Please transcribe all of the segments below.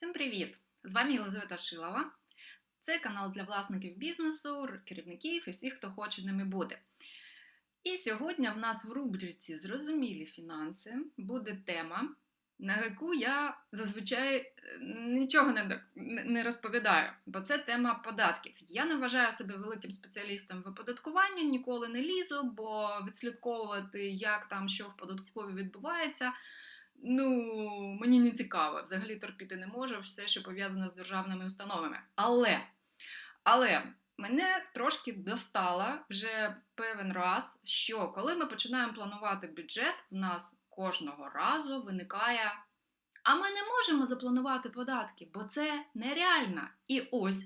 Всім привіт! З вами Єлизавета Шилова. Це канал для власників бізнесу, керівників і всіх, хто хоче ними бути. І сьогодні в нас в рубриці Зрозумілі фінанси буде тема, на яку я зазвичай е, нічого не, розповідаю, бо це тема податків. Я не вважаю себе великим спеціалістом в оподаткуванні, ніколи не лізу, бо відслідковувати, як там що в податковій відбувається. Ну, мені не цікаво, взагалі терпіти не можу все, що пов'язане з державними установами. Але, але мене трошки достало вже певен раз, що коли ми починаємо планувати бюджет, в нас кожного разу виникає. А ми не можемо запланувати податки, бо це нереально. І ось.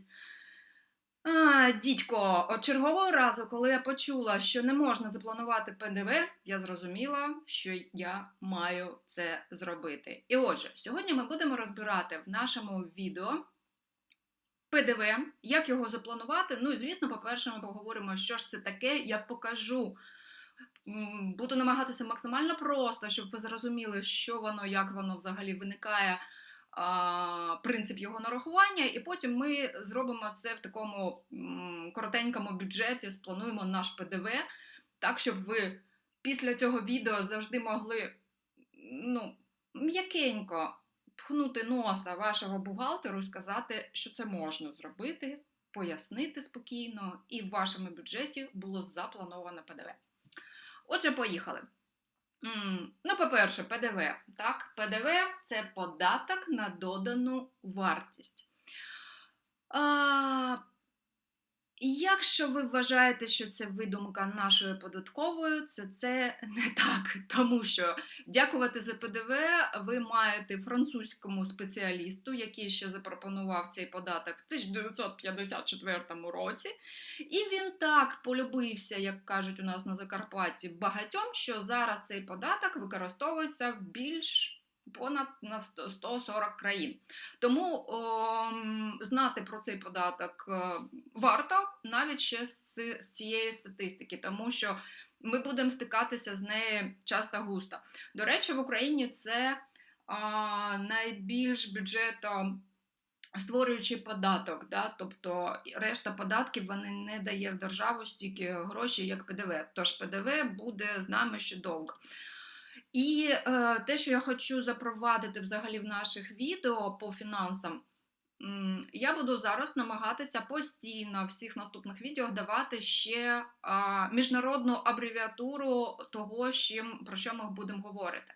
А, дідько, чергового разу, коли я почула, що не можна запланувати ПДВ, я зрозуміла, що я маю це зробити. І отже, сьогодні ми будемо розбирати в нашому відео ПДВ, як його запланувати. Ну і звісно, по-перше, ми поговоримо, що ж це таке, я покажу. Буду намагатися максимально просто, щоб ви зрозуміли, що воно, як воно взагалі виникає, принцип його нарахування, і потім ми зробимо це в такому коротенькому бюджеті, сплануємо наш ПДВ, так, щоб ви після цього відео завжди могли ну, м'якенько пхнути носа вашого бухгалтеру сказати, що це можна зробити, пояснити спокійно, і в вашому бюджеті було заплановано ПДВ. Отже, поїхали. Ну, по-перше, ПДВ. Так, ПДВ це податок на додану вартість. І якщо ви вважаєте, що це видумка нашої податкової, це, це не так. Тому що дякувати за ПДВ ви маєте французькому спеціалісту, який ще запропонував цей податок в 1954 році. І він так полюбився, як кажуть у нас на Закарпатті, багатьом, що зараз цей податок використовується в більш понад на 100 140 країн. Тому ом, знати про цей податок е, варто навіть ще з, з цієї статистики, тому що ми будемо стикатися з нею часто густо. До речі, в Україні це а, найбільш бюджетом створюючий податок, да? тобто решта податків вони не дає в державу стільки грошей, як ПДВ. Тож ПДВ буде з нами ще довго. І е, те, що я хочу запровадити взагалі в наших відео по фінансам, я буду зараз намагатися постійно в всіх наступних відео давати ще а, міжнародну абревіатуру того, чим, про що ми будемо говорити.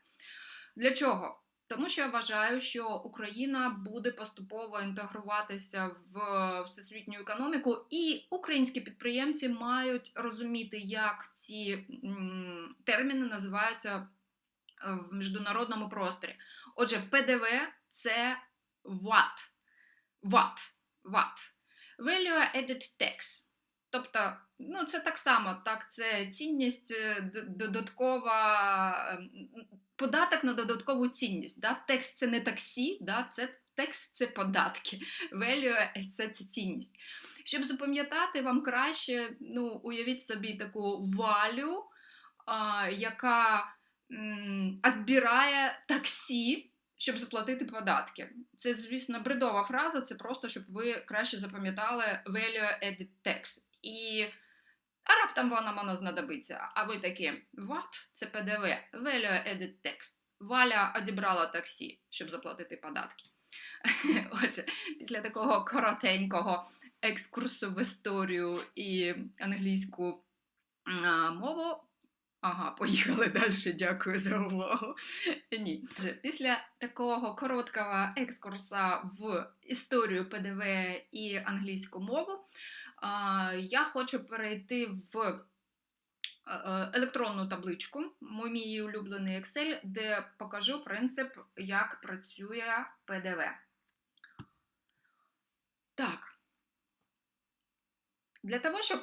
Для чого? Тому що я вважаю, що Україна буде поступово інтегруватися в всесвітню економіку, і українські підприємці мають розуміти, як ці м, терміни називаються в міжнародному просторі. Отже, ПДВ це VAT. VAT. VAT. Value Added Tax. Тобто, ну, це так само, так, це цінність е, додаткова, ем, податок на додаткову цінність. Да? Текст це не таксі, да? це текст це податки. Value – це, це цінність. Щоб запам'ятати вам краще, ну, уявіть собі таку валю, яка відбирає таксі, щоб заплатити податки. Це, звісно, бредова фраза, це просто, щоб ви краще запам'ятали value added tax. І а раптом вона вам знадобиться. А ви такі, what? Це ПДВ, value added tax. Валя одібрала таксі, щоб заплатити податки. Отже, після такого коротенького екскурсу в історію і англійську мову. Ага, поїхали далі. Дякую за увагу. Ні. Після такого короткого екскурса в історію ПДВ і англійську мову я хочу перейти в е, е, електронну табличку, мій улюблений Excel, де покажу принцип, як працює ПДВ. Так. Для того, щоб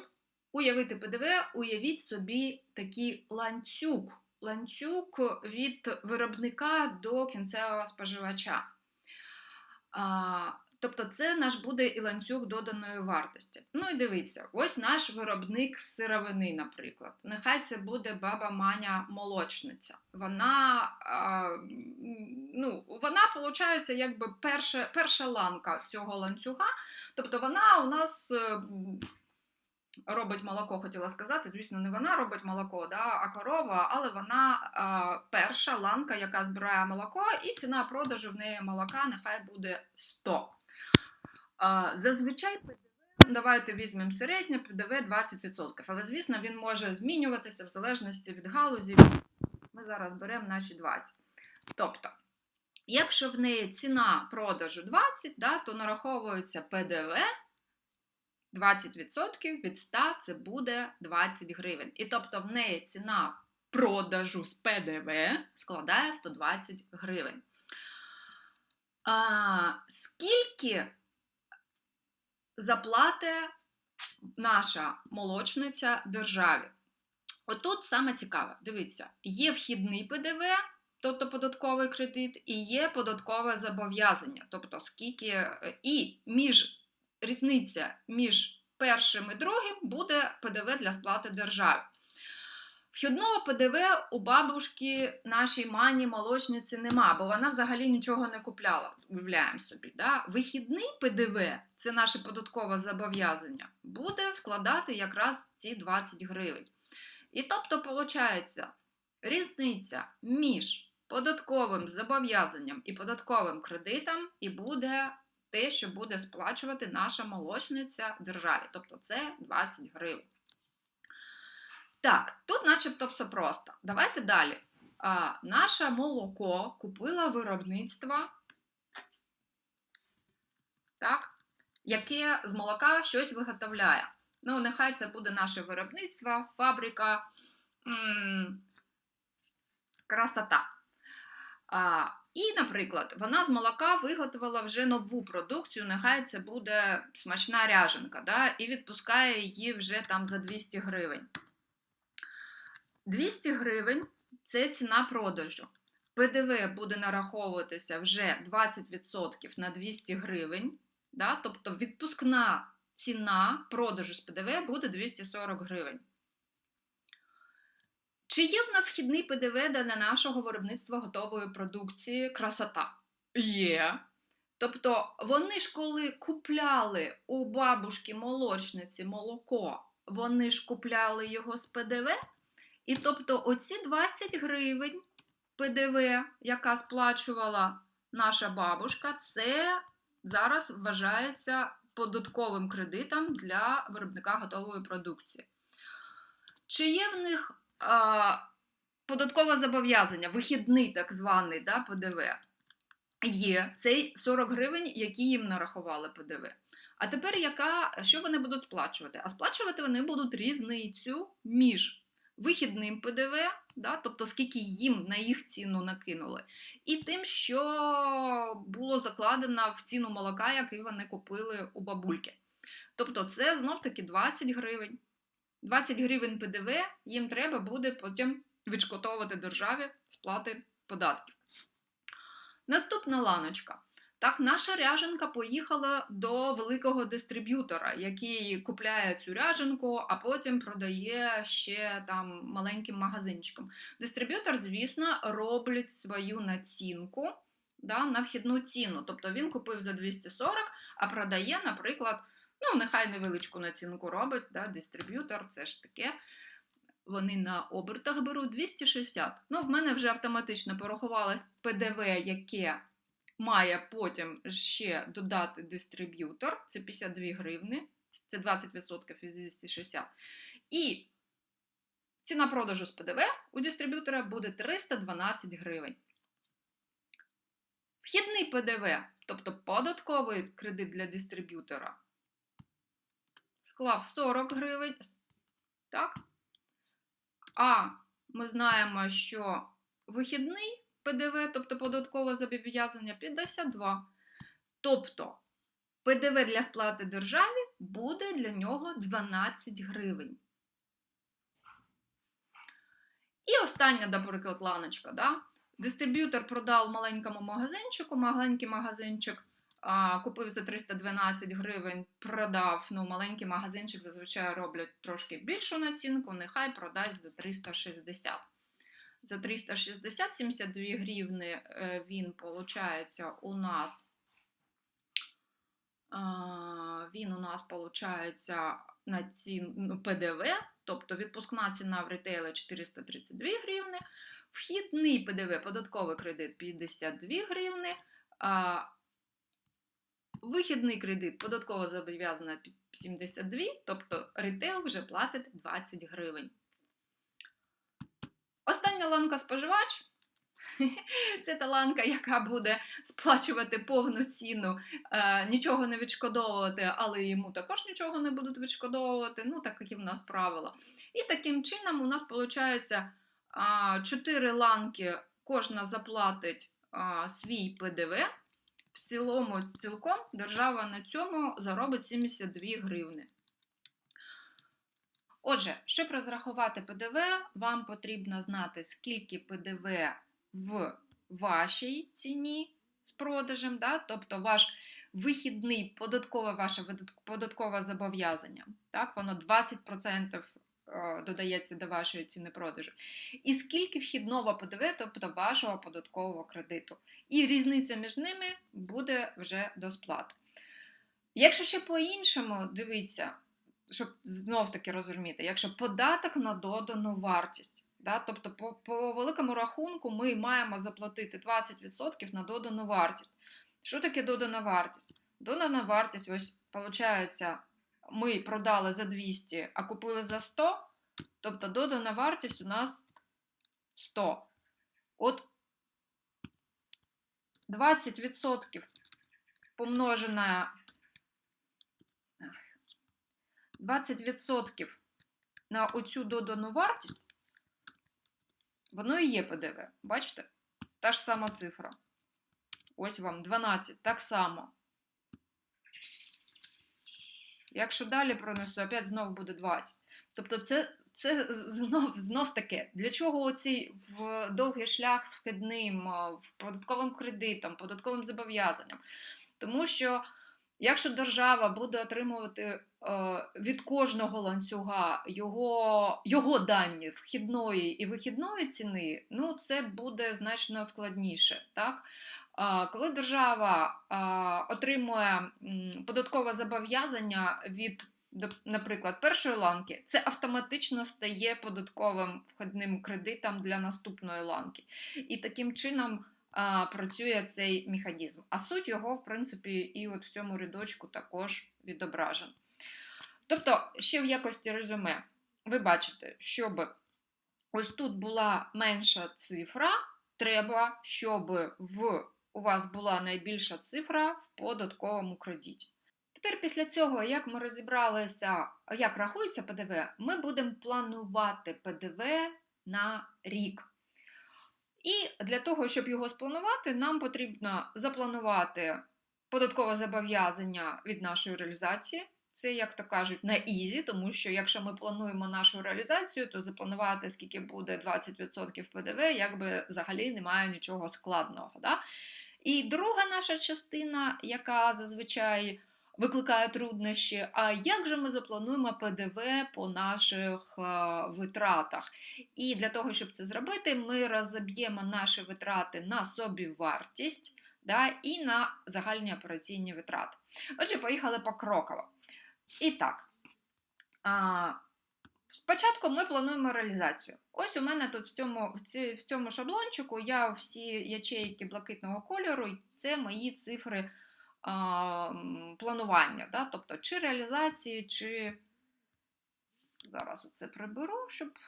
уявити ПДВ, уявіть собі такий ланцюг. Ланцюг від виробника до кінцевого споживача. А, Тобто це наш буде і ланцюг доданої вартості. Ну і дивіться, ось наш виробник сировини, наприклад. Нехай це буде баба Маня молочниця. Вона, а, ну, вона виходить, якби перша, перша ланка цього ланцюга. Тобто вона у нас. Робить молоко, хотіла сказати. Звісно, не вона робить молоко, да, а корова, але вона а, перша ланка, яка збирає молоко, і ціна продажу в неї молока нехай буде 100. А, зазвичай давайте візьмемо середнє ПДВ 20%. Але, звісно, він може змінюватися в залежності від галузі. Ми зараз беремо наші 20. Тобто, якщо в неї ціна продажу 20, да, то нараховується ПДВ 20% від 100 це буде 20 гривень. І тобто в неї ціна продажу з ПДВ складає 120 гривень. А, скільки заплатить наша молочниця державі? Отут саме цікаве, дивіться, є вхідний ПДВ, тобто податковий кредит, і є податкове зобов'язання, тобто скільки е, і між різниця між першим і другим буде ПДВ для сплати державі. Вхідного ПДВ у бабушки нашій мані молочниці нема, бо вона взагалі нічого не купляла, уявляємо собі. Да? Вихідний ПДВ, це наше податкове зобов'язання, буде складати якраз ці 20 гривень. І тобто, виходить, різниця між податковим зобов'язанням і податковим кредитом і буде те, що буде сплачувати наша молочниця державі. Тобто це 20 гривень. Так, тут начебто все просто. Давайте далі. А, наше молоко купила виробництво, так, яке з молока щось виготовляє. Ну, нехай це буде наше виробництво, фабрика, м- красота. А, і, наприклад, вона з молока виготовила вже нову продукцію, нехай це буде смачна ряженка, да, і відпускає її вже там за 200 гривень. 200 гривень це ціна продажу. ПДВ буде нараховуватися вже 20% на 200 гривень, да, тобто відпускна ціна продажу з ПДВ буде 240 гривень. Чи є в нас вхідний ПДВ для нашого виробництва готової продукції красота? Є. Тобто вони ж коли купляли у бабушки молочниці молоко, вони ж купляли його з ПДВ. І тобто оці 20 гривень ПДВ, яка сплачувала наша бабушка, це зараз вважається податковим кредитом для виробника готової продукції. Чи є в них податкове зобов'язання, вихідний так званий да, ПДВ? Є цей 40 гривень, які їм нарахували ПДВ. А тепер яка, що вони будуть сплачувати? А сплачувати вони будуть різницю між вихідним ПДВ, да, тобто скільки їм на їх ціну накинули, і тим, що було закладено в ціну молока, який вони купили у бабульки. Тобто це знов-таки 20 гривень. 20 гривень ПДВ їм треба буде потім відшкотовувати державі сплати податків. Наступна ланочка. Так, наша ряженка поїхала до великого дистриб'ютора, який купляє цю ряженку, а потім продає ще там маленьким магазинчиком. Дистриб'ютор, звісно, робить свою націнку да, на вхідну ціну. Тобто він купив за 240, а продає, наприклад, ну, нехай невеличку націнку робить, да, дистриб'ютор, це ж таке. Вони на обертах беруть 260. Ну, в мене вже автоматично порахувалось ПДВ, яке має потім ще додати дистриб'ютор, це 52 гривни, це 20% від 260. І ціна продажу з ПДВ у дистриб'ютора буде 312 гривень. Вхідний ПДВ, тобто податковий кредит для дистриб'ютора, склав 40 гривень. Так? А ми знаємо, що вихідний ПДВ, тобто податкове зобов'язання 52. Тобто ПДВ для сплати державі буде для нього 12 гривень. І остання, наприклад, ланочка. Да? Дистриб'ютор продав маленькому магазинчику, маленький магазинчик купив за 312 гривень, продав. Ну, маленький магазинчик зазвичай роблять трошки більшу націнку, нехай продасть за 360. За 360 72 гривни е, він, виходить, у нас. Він у нас, виходить, на ціну ну, ПДВ, тобто відпускна ціна в ретейлі 432 гривни, вхідний ПДВ, податковий кредит 52 гривни, вихідний кредит податково зобов'язана 72, тобто ретейл вже платить 20 гривень. Остання ланка споживач. Це та ланка, яка буде сплачувати повну ціну, е, нічого не відшкодовувати, але йому також нічого не будуть відшкодовувати. Ну, так як і в нас правила. І таким чином у нас виходить 4 ланки, кожна заплатить свій ПДВ. В цілому цілком держава на цьому заробить 72 гривни. Отже, щоб розрахувати ПДВ, вам потрібно знати, скільки ПДВ в вашій ціні з продажем, да? тобто ваш вихідний податкове ваше податкове зобов'язання. Так, воно 20% е, додається до вашої ціни продажу. І скільки вхідного ПДВ, тобто вашого податкового кредиту. І різниця між ними буде вже до сплати. Якщо ще по-іншому, дивіться, щоб знов таки розуміти, якщо податок на додану вартість. Да? Тобто, по, по великому рахунку, ми маємо заплатити 20% на додану вартість. Що таке додана вартість? Додана вартість, ось, виходить, ми продали за 200, а купили за 100, тобто додана вартість у нас 100. От 20% помножене 20% на оцю додану вартість, воно і є ПДВ. Бачите? Та ж сама цифра. Ось вам 12, так само. Якщо далі пронесу, опять знову буде 20. Тобто, це це знов знов таке. Для чого оцей в довгий шлях з вхідним, податковим кредитом, податковим зобов'язанням? Тому що Якщо держава буде отримувати від кожного ланцюга його його дані вхідної і вихідної ціни, ну це буде значно складніше. Так? Коли держава отримує податкове зобов'язання від, наприклад, першої ланки, це автоматично стає податковим входним кредитом для наступної ланки. І таким чином працює цей механізм. А суть його, в принципі, і от в цьому рядочку також відображена. Тобто, ще в якості резюме, ви бачите, щоб ось тут була менша цифра, треба, щоб в, у вас була найбільша цифра в податковому кредиті. Тепер, після цього, як ми розібралися, як рахується ПДВ, ми будемо планувати ПДВ на рік. І для того, щоб його спланувати, нам потрібно запланувати податкове зобов'язання від нашої реалізації. Це, як то кажуть, на ізі, тому що якщо ми плануємо нашу реалізацію, то запланувати, скільки буде 20% ПДВ, якби взагалі немає нічого складного. Да? І друга наша частина, яка зазвичай викликає труднощі. А як же ми заплануємо ПДВ по наших е, витратах? І для того, щоб це зробити, ми розоб'ємо наші витрати на собівартість да, і на загальні операційні витрати. Отже, поїхали покроково. І так. А, Спочатку ми плануємо реалізацію. Ось у мене тут в цьому в, цьому шаблончику я всі ячейки блакитного кольору, це мої цифри планування, да? тобто чи реалізації, чи зараз це приберу, щоб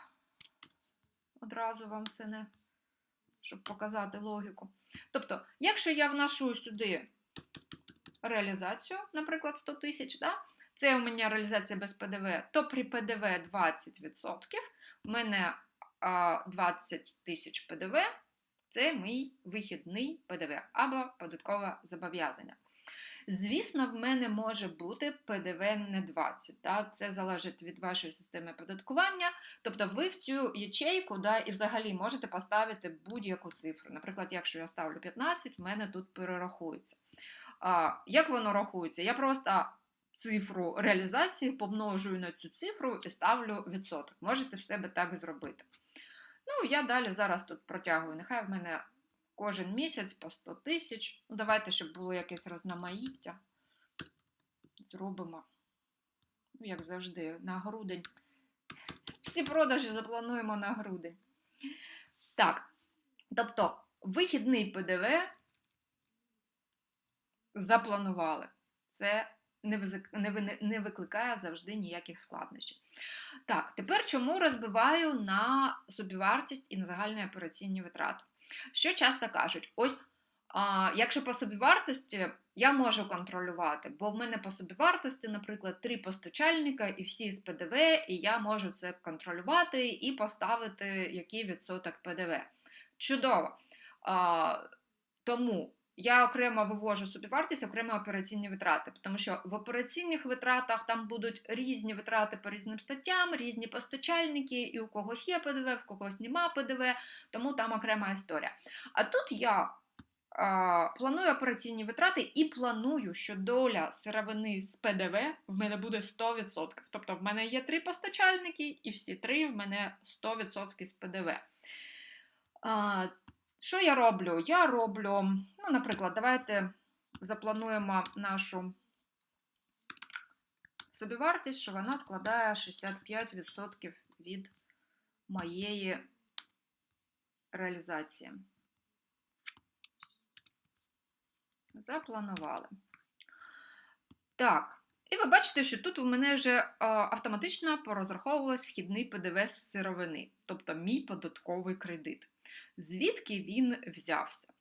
одразу вам все не щоб показати логіку. Тобто, якщо я вношу сюди реалізацію, наприклад, 100 тисяч, да? Це у мене реалізація без ПДВ, то при ПДВ 20%, у мене 20 тисяч ПДВ. Це мій вихідний ПДВ або податкове зобов'язання. Звісно, в мене може бути ПДВ не 20. Да? Це залежить від вашої системи податкування. Тобто ви в цю ячейку да, і взагалі можете поставити будь-яку цифру. Наприклад, якщо я ставлю 15, в мене тут перерахується. А, Як воно рахується? Я просто цифру реалізації помножую на цю цифру і ставлю відсоток. Можете в себе так зробити. Ну, я далі зараз тут протягую. Нехай в мене кожен місяць по 100 тисяч. Ну, давайте, щоб було якесь розномаїття. Зробимо, ну, як завжди, на грудень. Всі продажі заплануємо на грудень. Так, тобто, вихідний ПДВ запланували. Це не, викликає завжди ніяких складнощів. Так, тепер чому розбиваю на собівартість і на загальні операційні витрати? Що часто кажуть, ось а, якщо по собівартості я можу контролювати, бо в мене по собівартості, наприклад, три постачальника і всі з ПДВ, і я можу це контролювати і поставити який відсоток ПДВ. Чудово. А, тому я окремо вивожу собівартість, окремо операційні витрати, тому що в операційних витратах там будуть різні витрати по різним статтям, різні постачальники, і у когось є ПДВ, в когось нема ПДВ, тому там окрема історія. А тут я а, планую операційні витрати і планую, що доля сировини з ПДВ в мене буде 100%. Тобто в мене є три постачальники, і всі три в мене 100% з ПДВ. А, що я роблю? Я роблю, ну, наприклад, давайте заплануємо нашу собівартість, що вона складає 65% від моєї реалізації. Запланували. Так, і ви бачите, що тут у мене вже автоматично порозраховувалось вхідний ПДВ з сировини, тобто мій податковий кредит. Звідки він взявся?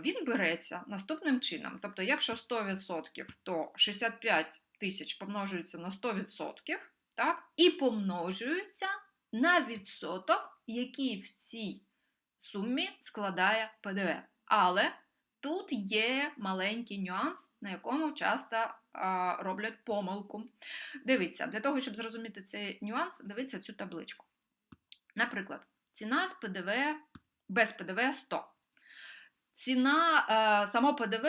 Він береться наступним чином. Тобто, якщо 100%, то 65 тисяч помножується на 100%, так, і помножується на відсоток, який в цій сумі складає ПДВ. Але тут є маленький нюанс, на якому часто а, роблять помилку. Дивіться, для того, щоб зрозуміти цей нюанс, дивіться цю табличку. Наприклад, ціна з ПДВ без ПДВ 100. Ціна е, само ПДВ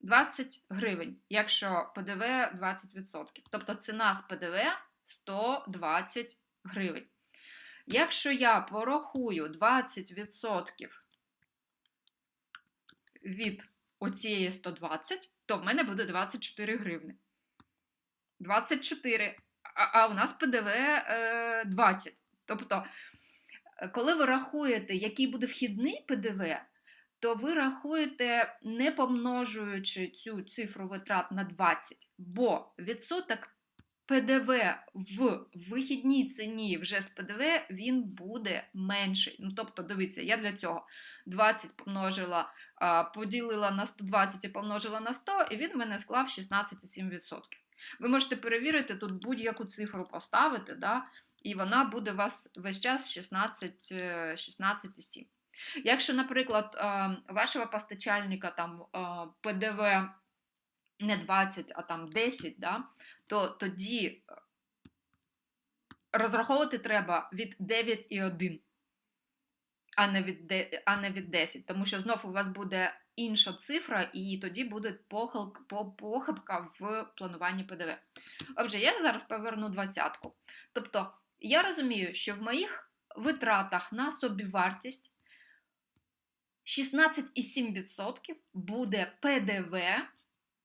20 гривень, якщо ПДВ 20%. Тобто ціна з ПДВ 120 гривень. Якщо я порахую 20% від оцієї 120, то в мене буде 24 гривни. 24, а, а у нас ПДВ е, 20. Тобто, коли ви рахуєте, який буде вхідний ПДВ, то ви рахуєте, не помножуючи цю цифру витрат на 20, бо відсоток ПДВ в вихідній ціні вже з ПДВ він буде менший. Ну, тобто, дивіться, я для цього 20 помножила, поділила на 120 і помножила на 100, і він мене склав 16,7%. Ви можете перевірити тут будь-яку цифру поставити, да, і вона буде у вас весь час 16, е, 16,7. Якщо, наприклад, е, вашого постачальника там е, ПДВ не 20, а там 10, да, то тоді розраховувати треба від 9,1, а не від, а не від 10, тому що знов у вас буде інша цифра, і тоді буде похибка в плануванні ПДВ. Отже, я зараз поверну двадцятку. Тобто, я розумію, що в моїх витратах на собівартість 16,7% буде ПДВ,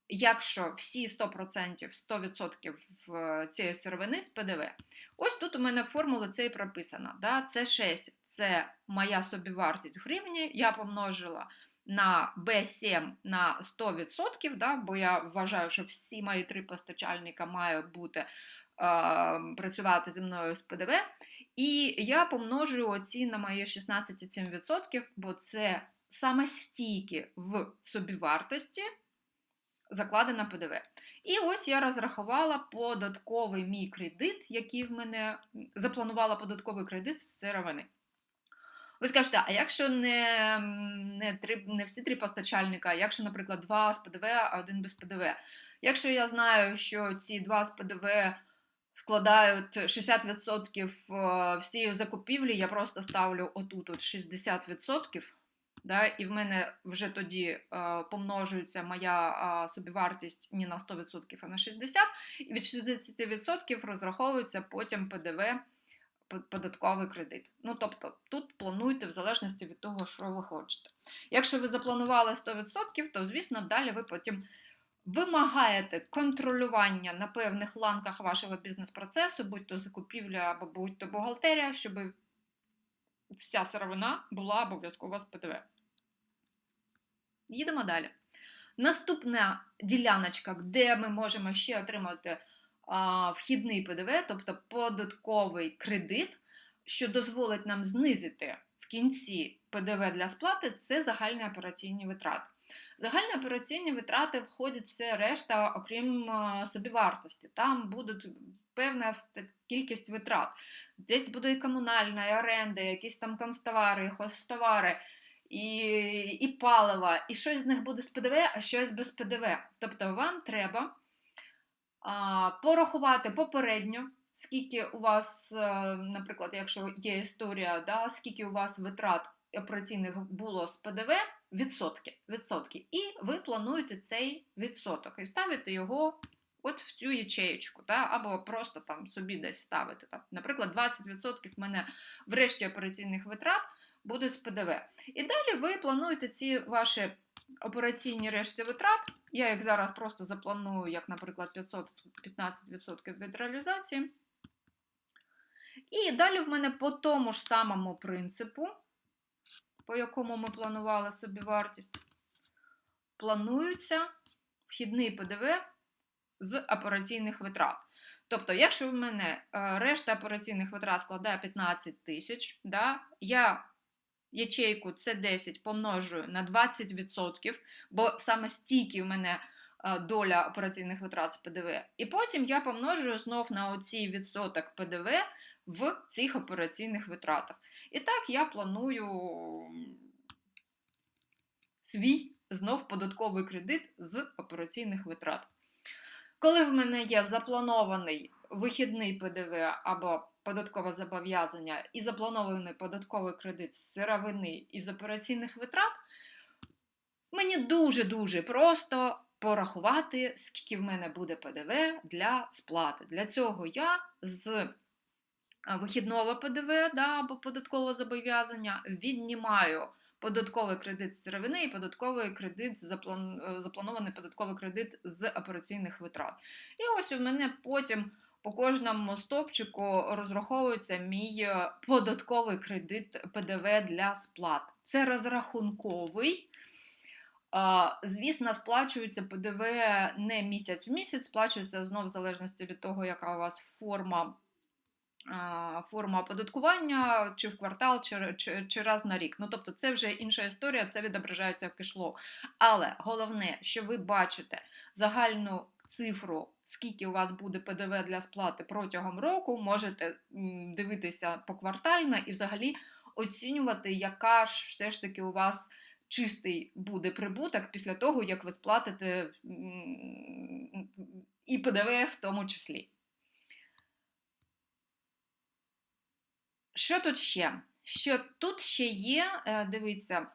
якщо всі 100%, 100% цієї сировини з ПДВ. Ось тут у мене формула це і прописана. Да? Це 6 це моя собівартість в гривні, я помножила на B7 на 100%, да? бо я вважаю, що всі мої три постачальника мають бути, працювати зі мною з ПДВ. І я помножую оці на мої 16,7%, бо це саме стільки в собівартості закладена ПДВ. І ось я розрахувала податковий мій кредит, який в мене запланувала податковий кредит з сировини. Ви скажете, а якщо не, не, три, не всі три постачальника, якщо, наприклад, два з ПДВ, а один без ПДВ. Якщо я знаю, що ці два з ПДВ складають 60% всієї закупівлі, я просто ставлю отут от 60%. Да, і в мене вже тоді е, помножується моя е, собівартість не на 100%, а на 60%, і від 60% розраховується потім ПДВ, податковий кредит. Ну, тобто, тут плануйте в залежності від того, що ви хочете. Якщо ви запланували 100%, то, звісно, далі ви потім вимагаєте контролювання на певних ланках вашого бізнес-процесу, будь то закупівля або будь то бухгалтерія, щоб вся сировина була обов'язково з ПДВ. Їдемо далі. Наступна діляночка, де ми можемо ще отримати а, вхідний ПДВ, тобто податковий кредит, що дозволить нам знизити в кінці ПДВ для сплати, це загальні операційні витрати. Загальні операційні витрати входять все решта, окрім собівартості. Там будуть певна кількість витрат. Десь буде і комунальна, і оренда, якісь там констовари, хостовари, і і палива, і щось з них буде з ПДВ, а щось без ПДВ. Тобто вам треба а, порахувати попередньо, скільки у вас, е, наприклад, якщо є історія, да, скільки у вас витрат операційних було з ПДВ відсотки, відсотки. І ви плануєте цей відсоток і ставите його от в цю ячеєчку, да? або просто там собі десь ставити. Там, Наприклад, 20% в мене в решті операційних витрат буде з ПДВ. І далі ви плануєте ці ваші операційні решті витрат. Я їх зараз просто запланую, як, наприклад, 515% від реалізації. І далі в мене по тому ж самому принципу по якому ми планували собі вартість, планується вхідний ПДВ з операційних витрат. Тобто, якщо в мене е, решта операційних витрат складає 15 тисяч, да, я ячейку c 10 помножую на 20%, бо саме стільки в мене е, доля операційних витрат з ПДВ. І потім я помножую знов на оцій відсоток ПДВ в цих операційних витратах. І так я планую свій знов податковий кредит з операційних витрат. Коли в мене є запланований вихідний ПДВ або податкове зобов'язання і запланований податковий кредит з сировини і з операційних витрат, мені дуже-дуже просто порахувати, скільки в мене буде ПДВ для сплати. Для цього я з вихідного ПДВ да, або податкового зобов'язання, віднімаю податковий кредит з сировини і податковий кредит. Е, запланований податковий кредит з операційних витрат. І ось у мене потім. По кожному стопчику розраховується мій е, податковий кредит ПДВ для сплат. Це розрахунковий. Звісно, сплачується ПДВ не місяць в місяць, сплачується знову в залежності від того, яка у вас форма форма оподаткування чи в квартал, чи, чи, чи раз на рік. Ну, тобто, це вже інша історія, це відображається в кешло. Але головне, що ви бачите загальну цифру, скільки у вас буде ПДВ для сплати протягом року, можете дивитися поквартально і взагалі оцінювати, яка ж все ж таки у вас. Чистий буде прибуток після того, як ви сплатите і ПДВ в тому числі. Що тут ще? Що тут ще є, е, дивіться,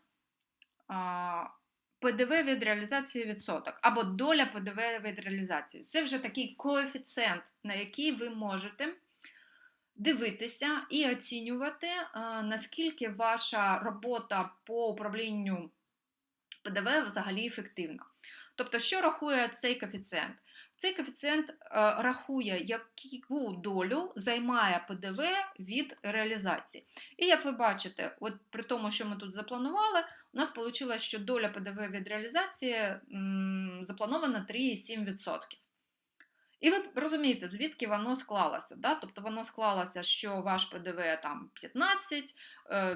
ПДВ від реалізації відсоток, або доля ПДВ від реалізації. Це вже такий коефіцієнт, на який ви можете дивитися і оцінювати, наскільки ваша робота по управлінню ПДВ взагалі ефективна. Тобто, що рахує цей коефіцієнт? Цей коефіцієнт е, рахує, яку долю займає ПДВ від реалізації. І як ви бачите, от при тому, що ми тут запланували, у нас вийшло, що доля ПДВ від реалізації запланована 3,7%. І ви розумієте, звідки воно склалося. Да? Тобто воно склалося, що ваш ПДВ там 15, е,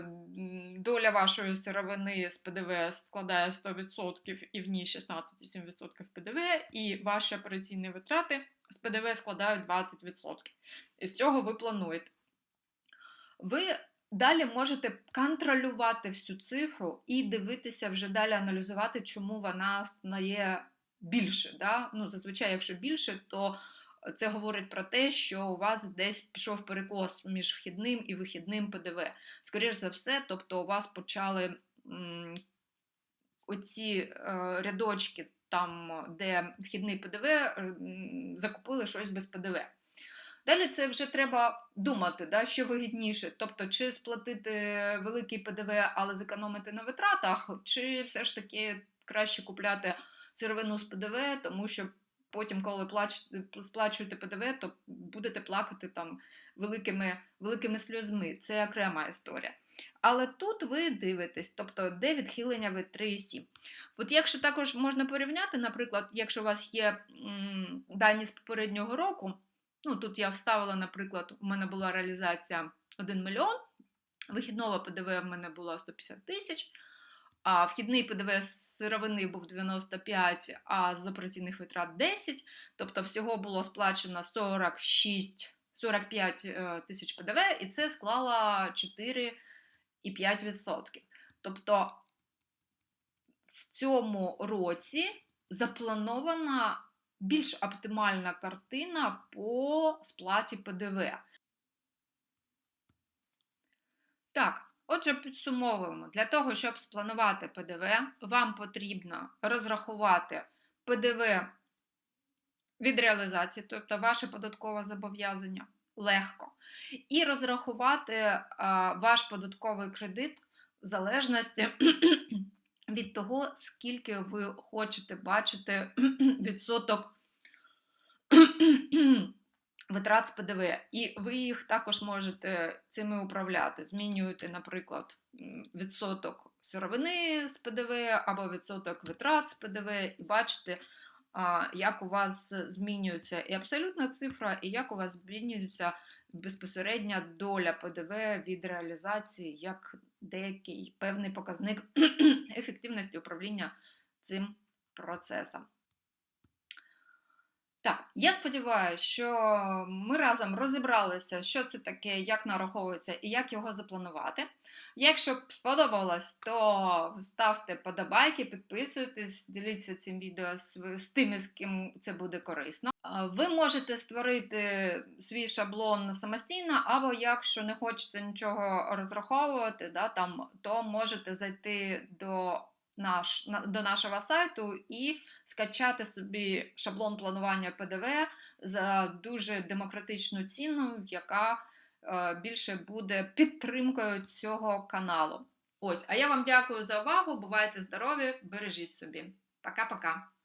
доля вашої сировини з ПДВ складає 100% і в ній 16,7% ПДВ, і ваші операційні витрати з ПДВ складають 20%. І з цього ви плануєте. Ви далі можете контролювати всю цифру і дивитися вже далі аналізувати, чому вона стає більше. Да? Ну, Зазвичай, якщо більше, то це говорить про те, що у вас десь пішов перекос між вхідним і вихідним ПДВ. Скоріше за все, тобто у вас почали м, оці е, рядочки, там, де вхідний ПДВ, м, закупили щось без ПДВ. Далі це вже треба думати, да, що вигідніше. Тобто, чи сплатити великий ПДВ, але зекономити на витратах, чи все ж таки краще купляти сировину з ПДВ, тому що потім, коли плач... сплачуєте ПДВ, то будете плакати там великими, великими сльозми. Це окрема історія. Але тут ви дивитесь, тобто де відхилення від 3,7. От якщо також можна порівняти, наприклад, якщо у вас є м, дані з попереднього року, ну тут я вставила, наприклад, у мене була реалізація 1 мільйон, вихідного ПДВ в мене було 150 тисяч, а вхідний ПДВ з сировини був 95, а з операційних витрат 10, тобто всього було сплачено 46 45 е, тисяч ПДВ, і це склало 4,5%. Тобто в цьому році запланована більш оптимальна картина по сплаті ПДВ. Так, отже, підсумовуємо. Для того, щоб спланувати ПДВ, вам потрібно розрахувати ПДВ від реалізації, тобто ваше податкове зобов'язання легко, і розрахувати а, ваш податковий кредит в залежності від того, скільки ви хочете бачити відсоток витрат з ПДВ. І ви їх також можете цими управляти. Змінюєте, наприклад, відсоток сировини з ПДВ або відсоток витрат з ПДВ, і бачите, як у вас змінюється і абсолютна цифра, і як у вас змінюється безпосередня доля ПДВ від реалізації як деякий певний показник ефективності управління цим процесом. Так, я сподіваюся, що ми разом розібралися, що це таке, як нараховується і як його запланувати. Якщо сподобалось, то ставте подобайки, підписуйтесь, діліться цим відео з, тими, з ким це буде корисно. Ви можете створити свій шаблон самостійно, або якщо не хочеться нічого розраховувати, да, там, то можете зайти до, наш, на- до нашого сайту і скачати собі шаблон планування ПДВ за дуже демократичну ціну, яка е, більше буде підтримкою цього каналу. Ось, а я вам дякую за увагу. Бувайте здорові, бережіть собі. Пока-пока.